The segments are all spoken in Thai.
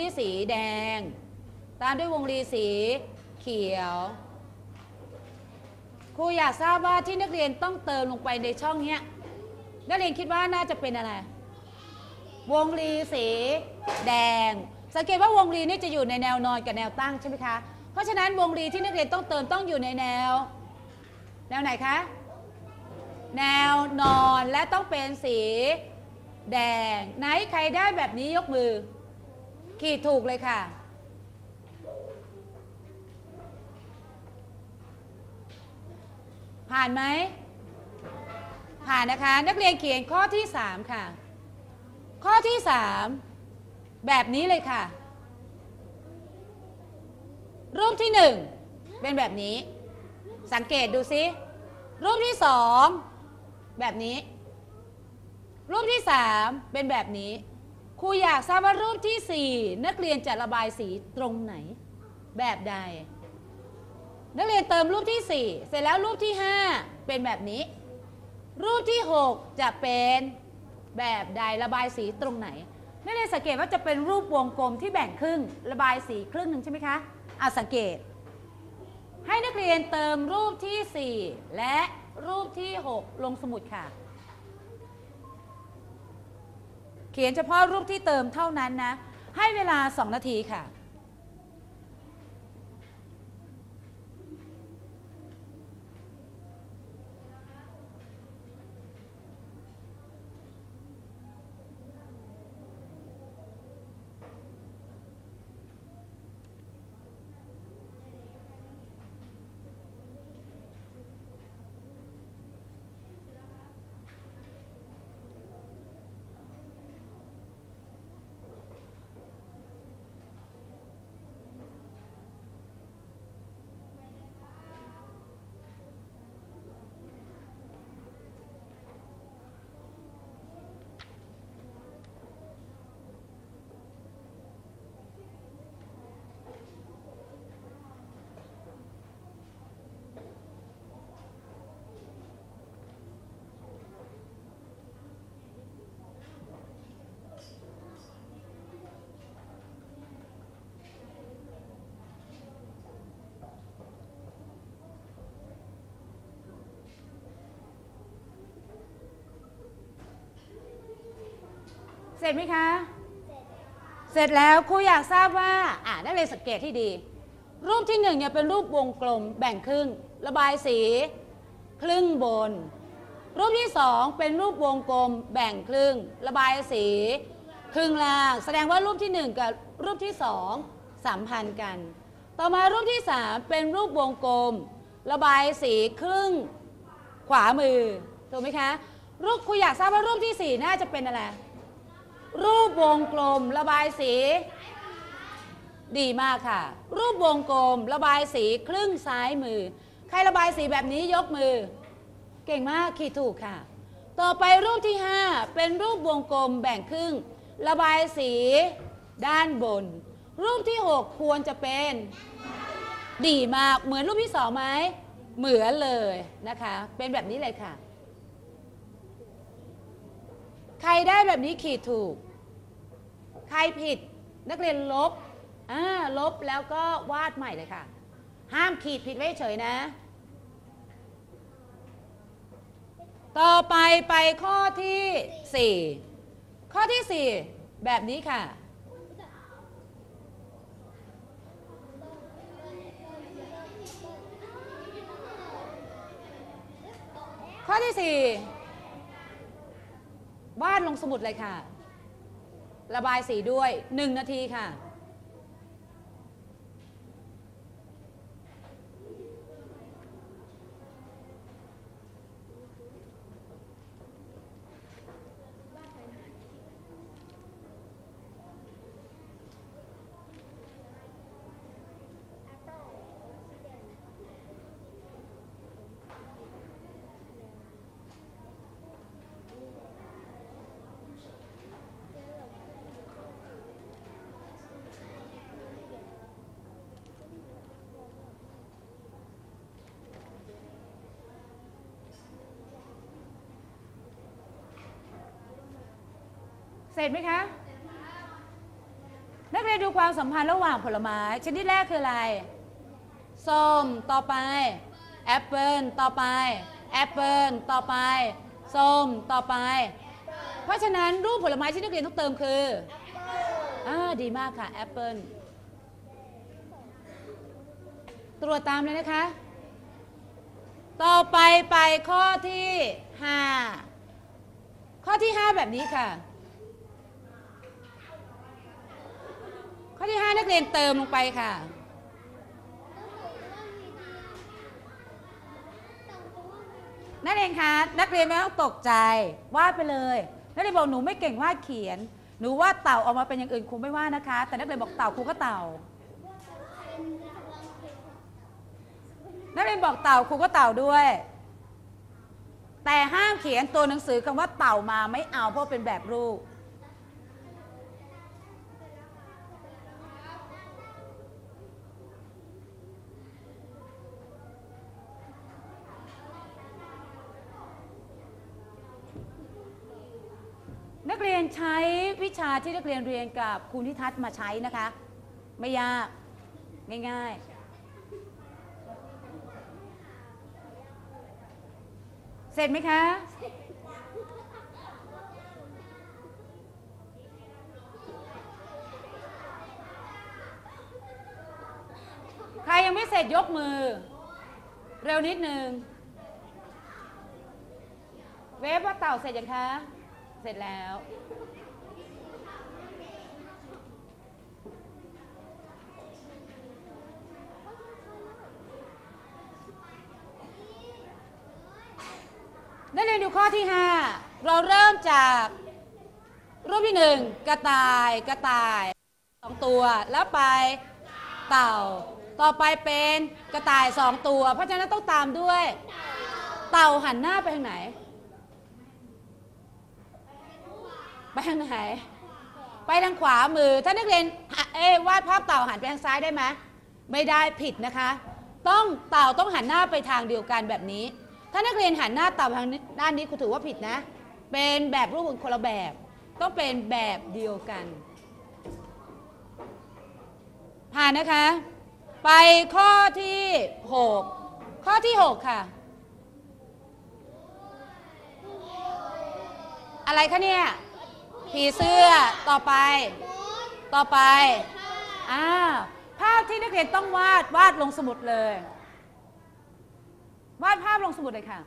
นี้สีแดง ตามด้วยวงรีสีเขียว ครูอยากทราบว่าที่นักเรียนต้องเติมลงไปในช่องเนี้ย นักเรียนคิดว่าน่าจะเป็นอะไร วงรีสีแดง สังเกตว่าวงรีนี่จะอยู่ในแนวนอนกับแนวตั้งใช่ไหมคะ เพราะฉะนั้นวงรีที่นักเรียนต้องเติมต้องอยู่ในแนว แนวไหนคะ แนวนอนและต้องเป็นสีแดง ไหนใครได้แบบนี้ยกมือ ขีดถูกเลยค่ะ ผ่านไหม ผ่านนะคะ นักเรียนเขียนข้อที่ 3 ค่ะ ข้อที่ 3 แบบนี้เลยค่ะ รูปที่ 1 เป็นแบบนี้ สังเกตดูซิ รูปที่ 2 แบบนี้ รูปที่ 3 เป็นแบบนี้ ครูอยากทราบว่ารูปที่ 4 นักเรียนจะระบายสีตรงไหน แบบใด นักเรียนเติมรูปที่ 4 เสร็จแล้วรูปที่ 5 เป็นแบบนี้ รูปที่ 6 จะเป็นแบบใดระบายสีตรงไหน นักเรียนสังเกตว่าจะเป็นรูปวงกลมที่แบ่งครึ่ง ระบายสีครึ่งหนึ่งใช่ไหมคะอะสังเกต ให้นักเรียนเติมรูปที่ 4 และรูปที่ 6 ลงสมุดค่ะ เขียนเฉพาะรูปที่เติมเท่านั้นนะ ให้เวลา 2 นาทีค่ะ เสร็จไหมคะ เสร็จแล้วครูอยากทราบว่า อ่านักเรียนสังเกตที่ดี รูปที่หนึ่งเนี่ยเป็นรูปวงกลมแบ่งครึ่ง ระบายสี ครึ่งบน รูปที่สองเป็นรูปวงกลม แบ่งครึ่ง ระบายสี ครึ่งล่าง แสดงว่ารูปที่หนึ่งกับรูปที่สองสัมพันธ์กัน ต่อมารูปที่สามเป็นรูปวงกลม ระบายสีครึ่งขวามือถูกไหมคะรูปครูอยากทราบว่ารูปที่สี่น่าจะเป็นอะไร รูปวงกลมระบายสี ดีมากค่ะ รูปวงกลมระบายสีครึ่งซ้ายมือ ใครระบายสีแบบนี้ยกมือ เก่งมากขีดถูกค่ะ ต่อไปรูปที่ 5 เป็นรูปวงกลมแบ่งครึ่ง ระบายสีด้านบน รูปที่ 6 ควรจะเป็น ดีมากเหมือนรูปที่สองไหมเหมือนเลยนะคะ เป็นแบบนี้เลยค่ะ ใครได้แบบนี้ขีดถูก ใครผิดนักเรียนลบอ่าลบแล้วก็วาดใหม่เลยค่ะ ห้ามขีดผิดไว้เฉยนะ ต่อไปไปข้อที่ 4 ข้อที่ 4 แบบนี้ค่ะข้อที่ 4 วาดลงสมุดเลยค่ะ ระบายสีด้วย 1 นาทีค่ะ เสร็จไหมคะ นักเรียนดูความสัมพันธ์ระหว่างผลไม้ ชนิดแรกคืออะไร ส้ม ต่อไป แอปเปิลต่อไป แอปเปิลต่อไป ส้ม ต่อไป เพราะฉะนั้นรูปผลไม้ที่นักเรียนต้องเติมคืออ่าดีมากค่ะ แอปเปิลตรวจตามเลยนะคะ ต่อไปไปข้อที่ 5 ข้อที่ 5 แบบนี้ค่ะ ข้อที่ 5 นักเรียนเติมลงไปค่ะ นักเรียนคะนักเรียนไม่ต้องตกใจวาดไปเลย นักเรียนบอกหนูไม่เก่งวาดเขียน หนูวาดเต่าออกมาเป็นอย่างอื่นครูไม่ว่านะคะ แต่นักเรียนบอกเต่าครูก็เต่า นักเรียนบอกเต่าครูก็เต่าด้วย แต่ห้ามเขียนตัวหนังสือคำว่าเต่ามาไม่เอาเพราะเป็นแบบรูป เรียนใช้วิชาที่นักเรียนเรียนกับครูนิทัศน์มาใช้นะคะ ไม่ยากง่ายๆ เสร็จไหมคะใครยังไม่เสร็จยกมือ เร็วนิดนึง เวฟว่าเต่าเสร็จยังคะ เสร็จแล้ว นักเรียนดูข้อที่ 5 เราเริ่มจากรูปที่ 1 กระต่ายกระต่ายสองตัวแล้วไปเต่า ต่อไปเป็นกระต่ายสองตัว เพราะฉะนั้นต้องตามด้วย เต่าหันหน้าไปทางไหน ไปทางไหน ไปทางขวามือ ถ้านักเรียนเอวาดภาพเต่าหันไปทางซ้ายได้ไหมไม่ได้ผิดนะคะ ต้องเต่าต้องหันหน้าไปทางเดียวกันแบบนี้ ถ้านักเรียนหันหน้าต่าทางด้านนี้ครูถือว่าผิดนะ เป็นแบบรูปคนละแบบ ต้องเป็นแบบเดียวกัน ผ่านนะคะ ไปข้อที่ 6 ข้อที่ 6 ค่ะ อะไรคะเนี่ยผีเสื้อต่อไป ต่อไปอ่าภาพที่นักเรียนต้องวาดวาดลงสมุดเลย วาดภาพลงสมุดเลยค่ะ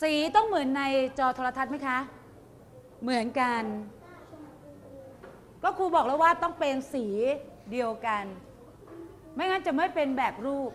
สีต้องเหมือนในจอโทรทัศน์ไหมคะ เหมือนกัน ก็ครูบอกแล้วว่าต้องเป็นสีเดียวกัน ไม่งั้นจะไม่เป็นแบบรูป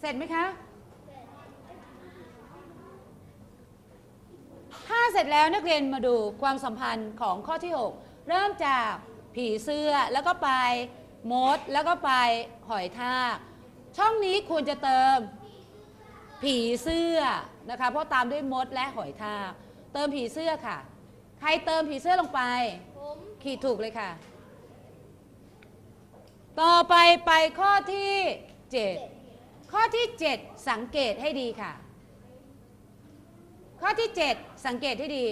เสร็จไหมคะ ถ้า เสร็จแล้วนักเรียนมาดูความสัมพันธ์ของข้อที่ 6 เริ่มจากผีเสื้อแล้วก็ไปมดแล้วก็ไปหอยทากช่องนี้ควรจะเติม ผีเสื้อนะคะเพราะตามด้วยมดและหอยทากเติมผีเสื้อค่ะ ใครเติมผีเสื้อลงไป ขีดถูกเลยค่ะ ต่อไปไปข้อที่ 7 ข้อที่ 7 สังเกตให้ดีค่ะ ข้อที่ 7 สังเกตให้ดี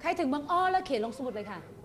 ใครถึงบางอ้อแล้วเขียนลงสมุดเลยค่ะ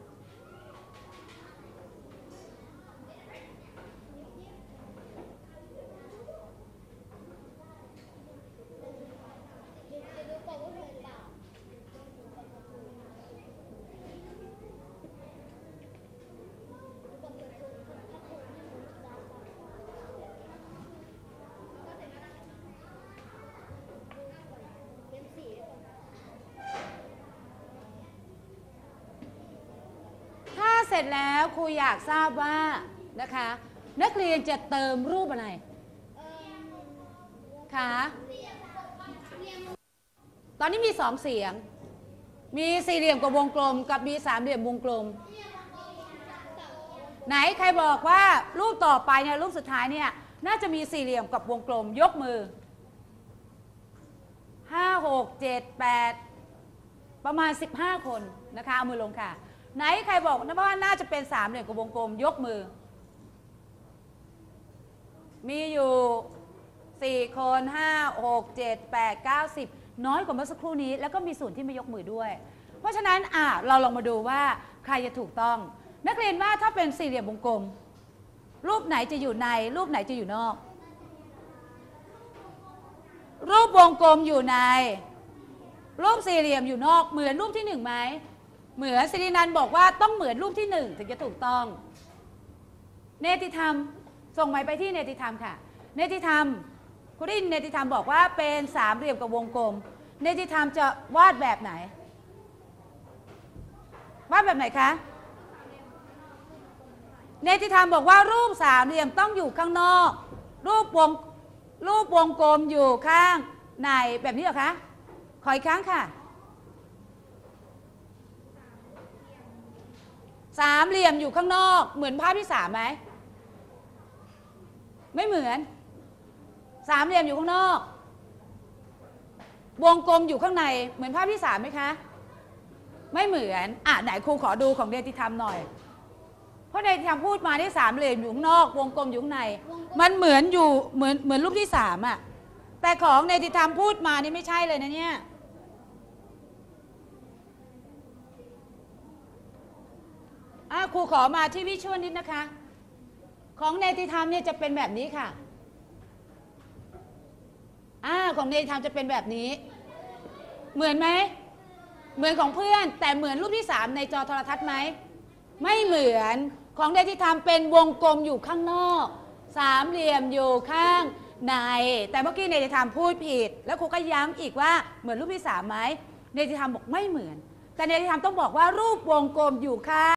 ร็จแล้วครูอยากทราบว่านะคะ นักเรียนจะเติมรูปอะไรคะตอนนี้มีสองเสียง มีสี่เหลี่ยมกับวงกลม กับมีสามเหลี่ยมวงกลม ไหนใครบอกว่ารูปต่อไปเนี่ยรูปสุดท้ายเนี่ยน่าจะมีสี่เหลี่ยมกับวงกลม ยกมือห้าหกเจ็ดแปดประมาณ 15 คนนะคะเอามือลงค่ะ ไหนใครบอกนะว่าน่าจะเป็นสามเหลี่ยมกับวงกลมยกมือ มีอยู่ 4 คน 5 6 7 8 9 10 น้อยกว่าเมื่อสักครู่นี้ แล้วก็มีส่วนที่ไม่ยกมือด้วย เพราะฉะนั้นอะเราลองมาดูว่าใครจะถูกต้อง นักเรียนว่าถ้าเป็นสี่เหลี่ยมวงกลม รูปไหนจะอยู่ใน รูปไหนจะอยู่นอก รูปวงกลมอยู่ใน รูปสี่เหลี่ยมอยู่นอกเหมือนรูปที่หนึ่งไหม เหมือนสิรินันบอกว่าต้องเหมือนรูปที่หนึ่งถึงจะถูกต้อง เนติธรรม ส่งหมายไปที่เนติธรรมค่ะ เนติธรรมคุณได้ยินเนติธรรมบอกว่าเป็นสามเหลี่ยมกับวงกลม เนติธรรมจะวาดแบบไหน วาดแบบไหนคะ เนติธรรมบอกว่ารูปสามเหลี่ยมต้องอยู่ข้างนอก รูปวงรูปวงกลมอยู่ข้างในแบบนี้เหรอคะ ขออีกครั้งค่ะ สามเหลี่ยมอยู่ข้างนอก เหมือนภาพที่สามไหมไม่เหมือน สามเหลี่ยมอยู่ข้างนอก วงกลมอยู่ข้างใน เหมือนภาพที่สามไหมคะ ไม่เหมือนอะไหนครูขอดูของเดติธรรมหน่อย เพราะเดติธรรมพูดมาที่สามเหลี่ยมอยู่ข้างนอก วงกลมอยู่ข้างใน มันเหมือนอยู่เหมือนเหมือนรูปที่สามอะแต่ของเนติธรรมพูดมานี่ไม่ใช่เลยนะเนี่ย อะครูขอมาที่วิชวลนิดนะคะ ของเนติธรรมเนี่ยจะเป็นแบบนี้ค่ะอ่าของเนติธรรมจะเป็นแบบนี้ เหมือนไหม เหมือนของเพื่อน แต่เหมือนรูปที่สามในจอโทรทัศน์ไหม ไม่เหมือนของเนติธรรมเป็นวงกลมอยู่ข้างนอก สามเหลี่ยมอยู่ข้างใน แต่เมื่อกี้เนติธรรมพูดผิด แล้วครูก็ย้ำอีกว่าเหมือนรูปที่สามไหมเนติธรรมบอกไม่เหมือน แต่เนติธรรมต้องบอกว่ารูปวงกลมอยู่ข้าง